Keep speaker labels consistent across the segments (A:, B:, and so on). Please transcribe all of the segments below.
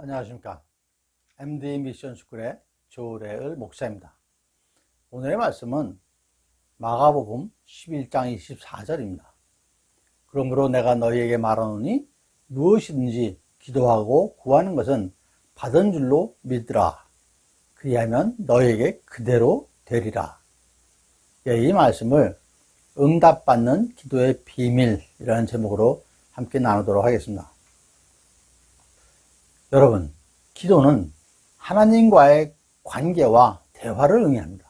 A: 안녕하십니까. MD 미션 스쿨의 조래을 목사입니다. 오늘의 말씀은 마가복음 11장 24절입니다. 그러므로 내가 너희에게 말하노니 무엇이든지 기도하고 구하는 것은 받은 줄로 믿으라. 그리하면 너희에게 그대로 되리라. 예, 이 말씀을 응답받는 기도의 비밀이라는 제목으로 함께 나누도록 하겠습니다. 여러분, 기도는 하나님과의 관계와 대화를 의미합니다.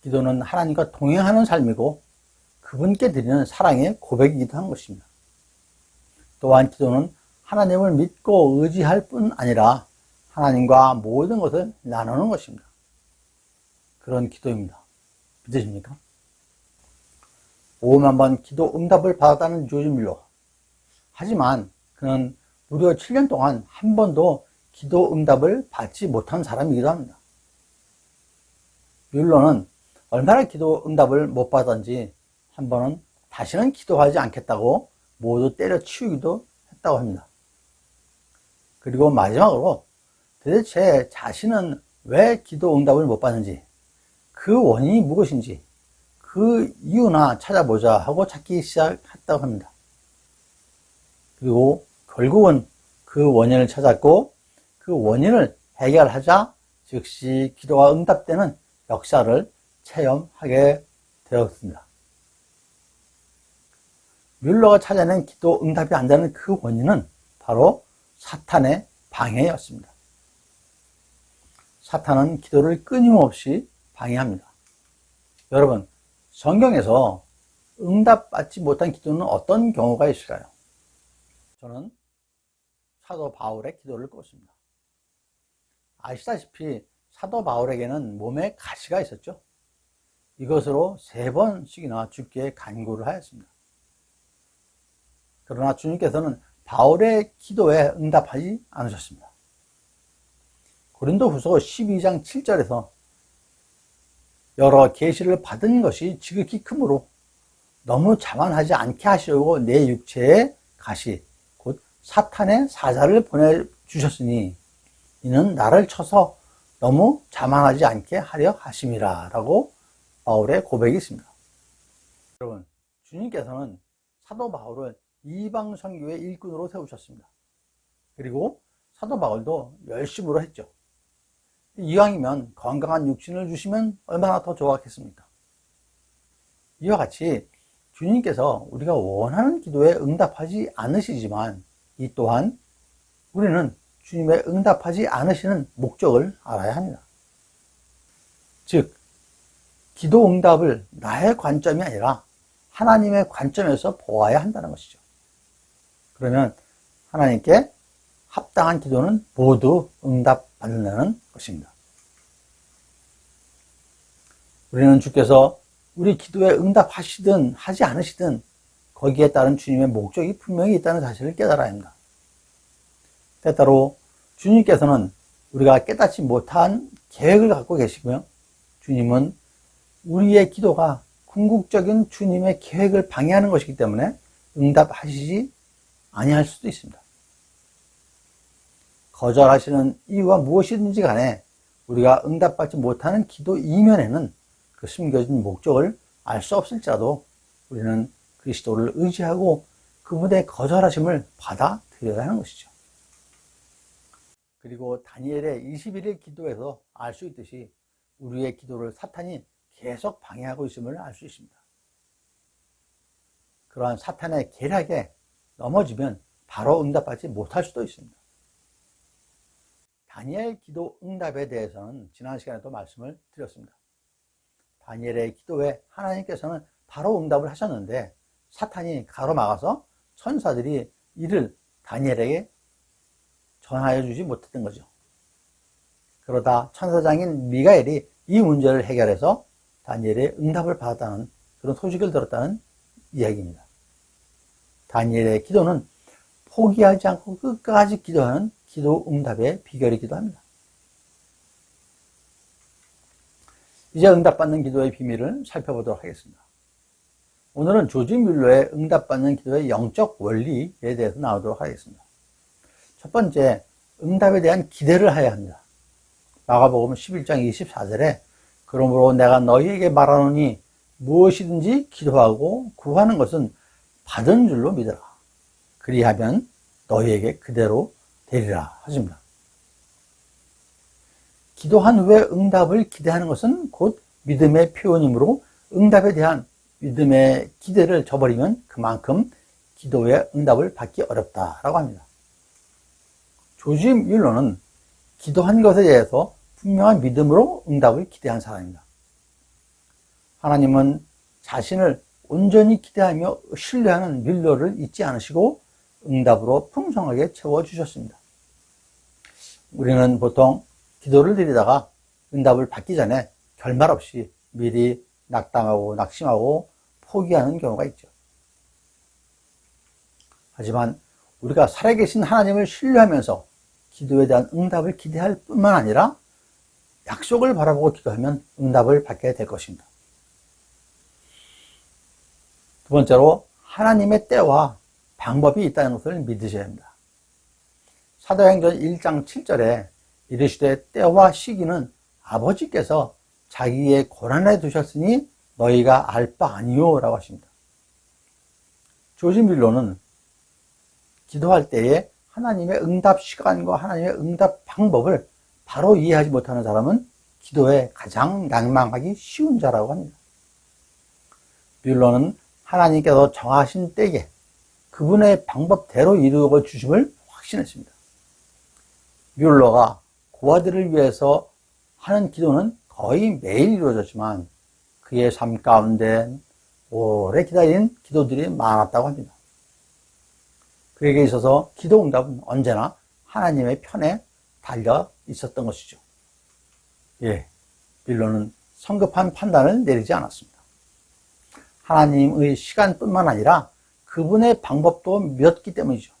A: 기도는 하나님과 동행하는 삶이고 그분께 드리는 사랑의 고백이기도 한 것입니다. 또한 기도는 하나님을 믿고 의지할 뿐 아니라 하나님과 모든 것을 나누는 것입니다. 그런 기도입니다. 믿으십니까? 5만 번 기도 응답을 받았다는 조지밀로. 하지만 그는 무려 7년 동안 한 번도 기도 응답을 받지 못한 사람이기도 합니다. 뮬러는 얼마나 기도 응답을 못 받았는지 한 번은 다시는 기도하지 않겠다고 모두 때려치우기도 했다고 합니다. 그리고 마지막으로 도대체 자신은 왜 기도 응답을 못 받는지 그 원인이 무엇인지 그 이유나 찾아보자 하고 찾기 시작했다고 합니다. 그리고 결국은 그 원인을 찾았고 그 원인을 해결하자 즉시 기도가 응답되는 역사를 체험하게 되었습니다. 뮬러가 찾아낸 기도 응답이 안 되는 그 원인은 바로 사탄의 방해였습니다. 사탄은 기도를 끊임없이 방해합니다. 여러분, 성경에서 응답받지 못한 기도는 어떤 경우가 있을까요? 저는 사도 바울의 기도를 꼽습니다. 아시다시피 사도 바울에게는 몸에 가시가 있었죠. 이것으로 세 번씩이나 죽게 간구를 하였습니다. 그러나 주님께서는 바울의 기도에 응답하지 않으셨습니다. 고린도 후서 12장 7절에서 여러 계시를 받은 것이 지극히 크므로 너무 자만하지 않게 하시려고 내 육체에 가시 곧 사탄의 사자를 보내주셨으니 이는 나를 쳐서 너무 자만하지 않게 하려 하심이라 라고 바울의 고백이 있습니다. 여러분 주님께서는 사도 바울을 이방 선교의 일꾼으로 세우셨습니다. 그리고 사도 바울도 열심으로 했죠. 이왕이면 건강한 육신을 주시면 얼마나 더 좋았겠습니까? 이와 같이 주님께서 우리가 원하는 기도에 응답하지 않으시지만 이 또한 우리는 주님의 응답하지 않으시는 목적을 알아야 합니다. 즉, 기도 응답을 나의 관점이 아니라 하나님의 관점에서 보아야 한다는 것이죠. 그러면 하나님께 합당한 기도는 모두 응답받는다는 것입니다. 우리는 주께서 우리 기도에 응답하시든 하지 않으시든 거기에 따른 주님의 목적이 분명히 있다는 사실을 깨달아야 합니다. 때따로 주님께서는 우리가 깨닫지 못한 계획을 갖고 계시고요. 주님은 우리의 기도가 궁극적인 주님의 계획을 방해하는 것이기 때문에 응답하시지 아니할 수도 있습니다. 거절하시는 이유가 무엇이든지 간에 우리가 응답받지 못하는 기도 이면에는 그 숨겨진 목적을 알 수 없을지라도 우리는 그리스도를 의지하고 그분의 거절하심을 받아들여야 하는 것이죠. 그리고 다니엘의 21일 기도에서 알 수 있듯이 우리의 기도를 사탄이 계속 방해하고 있음을 알 수 있습니다. 그러한 사탄의 계략에 넘어지면 바로 응답받지 못할 수도 있습니다. 다니엘 기도 응답에 대해서는 지난 시간에도 말씀을 드렸습니다. 다니엘의 기도에 하나님께서는 바로 응답을 하셨는데 사탄이 가로막아서 천사들이 이를 다니엘에게 전하여 주지 못했던 거죠. 그러다 천사장인 미가엘이 이 문제를 해결해서 다니엘의 응답을 받았다는 그런 소식을 들었다는 이야기입니다. 다니엘의 기도는 포기하지 않고 끝까지 기도하는 기도 응답의 비결이기도 합니다. 이제 응답받는 기도의 비밀을 살펴보도록 하겠습니다. 오늘은 조지 뮬러의 응답받는 기도의 영적 원리에 대해서 나오도록 하겠습니다. 첫 번째, 응답에 대한 기대를 해야 합니다. 마가복음 11장 24절에 그러므로 내가 너희에게 말하노니 무엇이든지 기도하고 구하는 것은 받은 줄로 믿어라. 그리하면 너희에게 그대로 되리라 하십니다. 기도한 후에 응답을 기대하는 것은 곧 믿음의 표현이므로 응답에 대한 믿음의 기대를 저버리면 그만큼 기도의 응답을 받기 어렵다라고 합니다. 조지 뮬러는 기도한 것에 대해서 분명한 믿음으로 응답을 기대한 사람입니다. 하나님은 자신을 온전히 기대하며 신뢰하는 뮬러를 잊지 않으시고 응답으로 풍성하게 채워주셨습니다. 우리는 보통 기도를 드리다가 응답을 받기 전에 결말 없이 미리 낙담하고 낙심하고 포기하는 경우가 있죠. 하지만 우리가 살아계신 하나님을 신뢰하면서 기도에 대한 응답을 기대할 뿐만 아니라 약속을 바라보고 기도하면 응답을 받게 될 것입니다. 두 번째로 하나님의 때와 방법이 있다는 것을 믿으셔야 합니다. 사도행전 1장 7절에 이르시되 때와 시기는 아버지께서 자기의 고난에 두셨으니 너희가 알 바 아니요 라고 하십니다. 조지 밀로는 기도할 때에 하나님의 응답 시간과 하나님의 응답 방법을 바로 이해하지 못하는 사람은 기도에 가장 낭망하기 쉬운 자라고 합니다. 밀로는 하나님께서 정하신 때에 그분의 방법대로 이루어 주심을 확신했습니다. 뮬러가 고아들을 위해서 하는 기도는 거의 매일 이루어졌지만 그의 삶 가운데 오래 기다린 기도들이 많았다고 합니다. 그에게 있어서 기도 응답은 언제나 하나님의 편에 달려 있었던 것이죠. 예, 빌로는 성급한 판단을 내리지 않았습니다. 하나님의 시간뿐만 아니라 그분의 방법도 믿었기 때문이죠.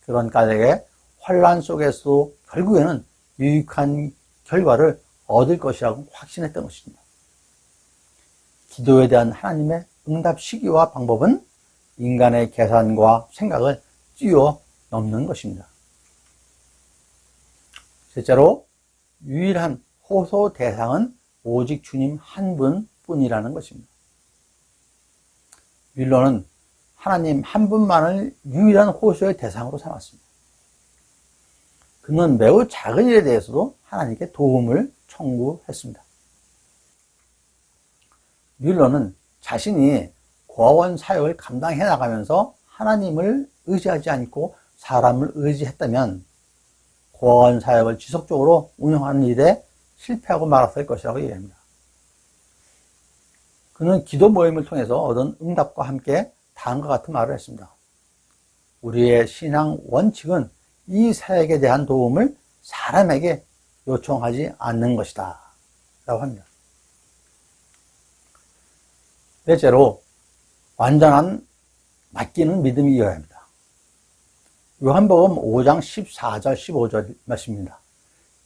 A: 그런 까닭에 환란 속에서 결국에는 유익한 결과를 얻을 것이라고 확신했던 것입니다. 기도에 대한 하나님의 응답 시기와 방법은 인간의 계산과 생각을 뛰어넘는 것입니다. 셋째로 유일한 호소 대상은 오직 주님 한 분뿐이라는 것입니다. 윌러는 하나님 한 분만을 유일한 호소의 대상으로 삼았습니다. 그는 매우 작은 일에 대해서도 하나님께 도움을 청구했습니다. 뮬러는 자신이 고아원 사역을 감당해 나가면서 하나님을 의지하지 않고 사람을 의지했다면 고아원 사역을 지속적으로 운영하는 일에 실패하고 말았을 것이라고 얘기합니다. 그는 기도 모임을 통해서 얻은 응답과 함께 다음과 같은 말을 했습니다. 우리의 신앙 원칙은 이 사역에 대한 도움을 사람에게 요청하지 않는 것이다. 라고 합니다. 넷째로, 완전한 맡기는 믿음이어야 합니다. 요한복음 5장 14절, 15절 말씀입니다.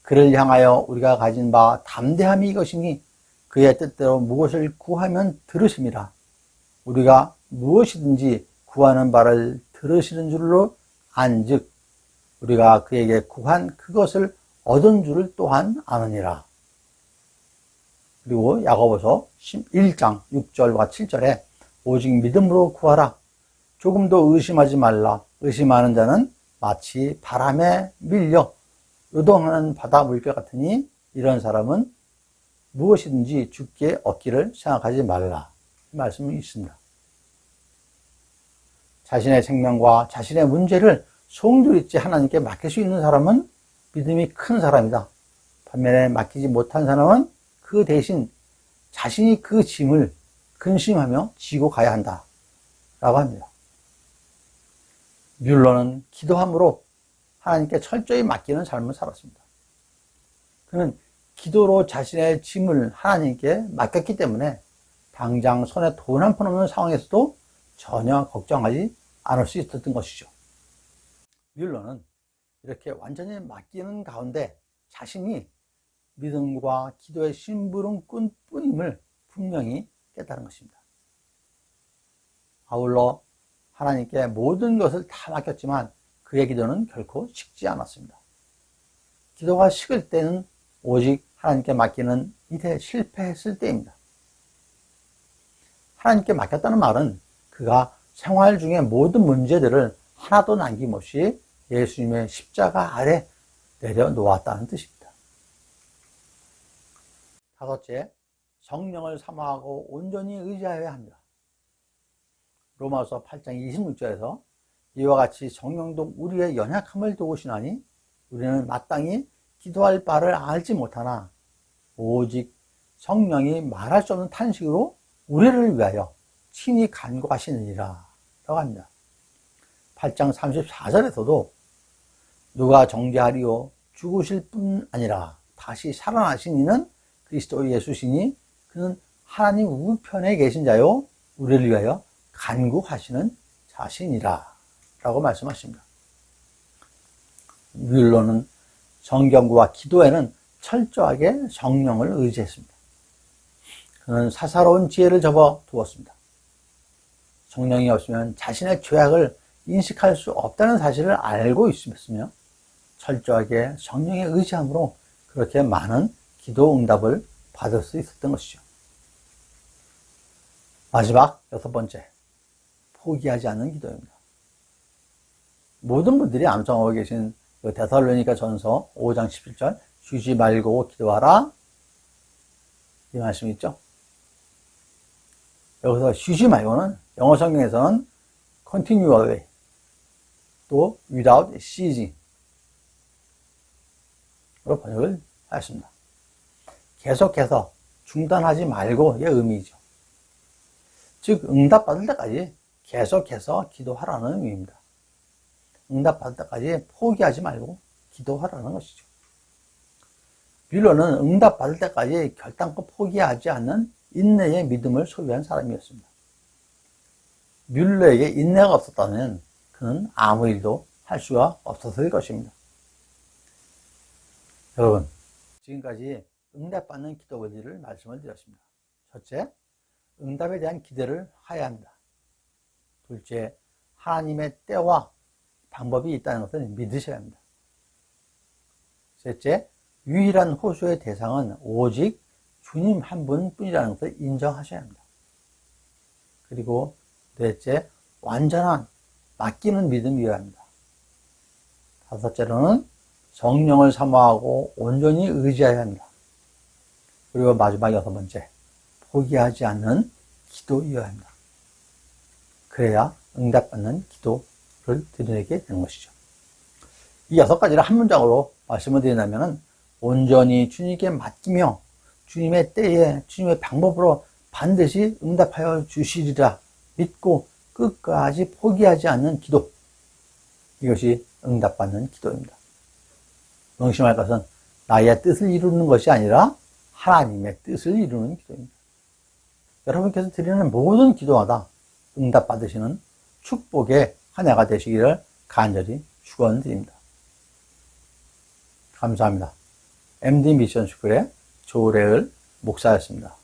A: 그를 향하여 우리가 가진 바 담대함이 이것이니 그의 뜻대로 무엇을 구하면 들으심이라. 우리가 무엇이든지 구하는 바를 들으시는 줄로 안즉 우리가 그에게 구한 그것을 얻은 줄을 또한 아느니라. 그리고 야고보서 1장 6절과 7절에 오직 믿음으로 구하라. 조금도 의심하지 말라. 의심하는 자는 마치 바람에 밀려 요동하는 바다 물결 같으니 이런 사람은 무엇이든지 죽게 얻기를 생각하지 말라. 말씀이 있습니다. 자신의 생명과 자신의 문제를 송두리째 하나님께 맡길 수 있는 사람은 믿음이 큰 사람이다. 반면에 맡기지 못한 사람은 그 대신 자신이 그 짐을 근심하며 지고 가야 한다. 라고 합니다. 뮬러는 기도함으로 하나님께 철저히 맡기는 삶을 살았습니다. 그는 기도로 자신의 짐을 하나님께 맡겼기 때문에 당장 손에 돈 한 푼 없는 상황에서도 전혀 걱정하지 않을 수 있었던 것이죠. 뮬러는 이렇게 완전히 맡기는 가운데 자신이 믿음과 기도의 심부름꾼 뿐임을 분명히 깨달은 것입니다. 아울러 하나님께 모든 것을 다 맡겼지만 그의 기도는 결코 식지 않았습니다. 기도가 식을 때는 오직 하나님께 맡기는 일에 실패했을 때입니다. 하나님께 맡겼다는 말은 그가 생활 중에 모든 문제들을 하나도 남김없이 예수님의 십자가 아래 내려놓았다는 뜻입니다. 다섯째, 성령을 사모하고 온전히 의지하여야 합니다. 로마서 8장 26절에서 이와 같이 성령도 우리의 연약함을 도우시나니 우리는 마땅히 기도할 바를 알지 못하나 오직 성령이 말할 수 없는 탄식으로 우리를 위하여 친히 간구하시느니라 라고 합니다. 8장 34절에서도 누가 정죄하리요 죽으실 뿐 아니라 다시 살아나신 이는 그리스도 예수시니 그는 하나님 우편에 계신 자요 우리를 위하여 간구하시는 자신이라 라고 말씀하십니다. 뮬러는 정경구와 기도에는 철저하게 성령을 의지했습니다. 그는 사사로운 지혜를 접어 두었습니다. 성령이 없으면 자신의 죄악을 인식할 수 없다는 사실을 알고 있으며 철저하게 성령의 의지함으로 그렇게 많은 기도 응답을 받을 수 있었던 것이죠. 마지막 여섯 번째, 포기하지 않는 기도입니다. 모든 분들이 암송하고 계신 그 데살로니가 전서 5장 17절 쉬지 말고 기도하라 이 말씀 있죠? 여기서 쉬지 말고는 영어 성경에서는 continually 또 without ceasing 로 번역을 하였습니다. 계속해서 중단하지 말고의 의미죠. 즉 응답받을 때까지 계속해서 기도하라는 의미입니다. 응답받을 때까지 포기하지 말고 기도하라는 것이죠. 뮬러는 응답받을 때까지 결단코 포기하지 않는 인내의 믿음을 소유한 사람이었습니다. 뮬러에게 인내가 없었다면 그는 아무 일도 할 수가 없었을 것입니다. 여러분, 지금까지 응답받는 기도 원리를 말씀을 드렸습니다. 첫째, 응답에 대한 기대를 하야 합니다. 둘째, 하나님의 때와 방법이 있다는 것을 믿으셔야 합니다. 셋째, 유일한 호소의 대상은 오직 주님 한 분뿐이라는 것을 인정하셔야 합니다. 그리고 넷째, 완전한 맡기는 믿음이어야 합니다. 다섯째로는 성령을 사모하고 온전히 의지해야 합니다. 그리고 마지막 여섯 번째, 포기하지 않는 기도이어야 합니다. 그래야 응답받는 기도를 드리게 되는 것이죠. 이 여섯 가지를 한 문장으로 말씀을 드린다면 온전히 주님께 맡기며 주님의 때에 주님의 방법으로 반드시 응답하여 주시리라 믿고 끝까지 포기하지 않는 기도. 이것이 응답받는 기도입니다. 명심할 것은 나의 뜻을 이루는 것이 아니라 하나님의 뜻을 이루는 기도입니다. 여러분께서 드리는 모든 기도마다 응답받으시는 축복의 한 해가 되시기를 간절히 축원드립니다. 감사합니다. MD 미션 스쿨의 조래을 목사였습니다.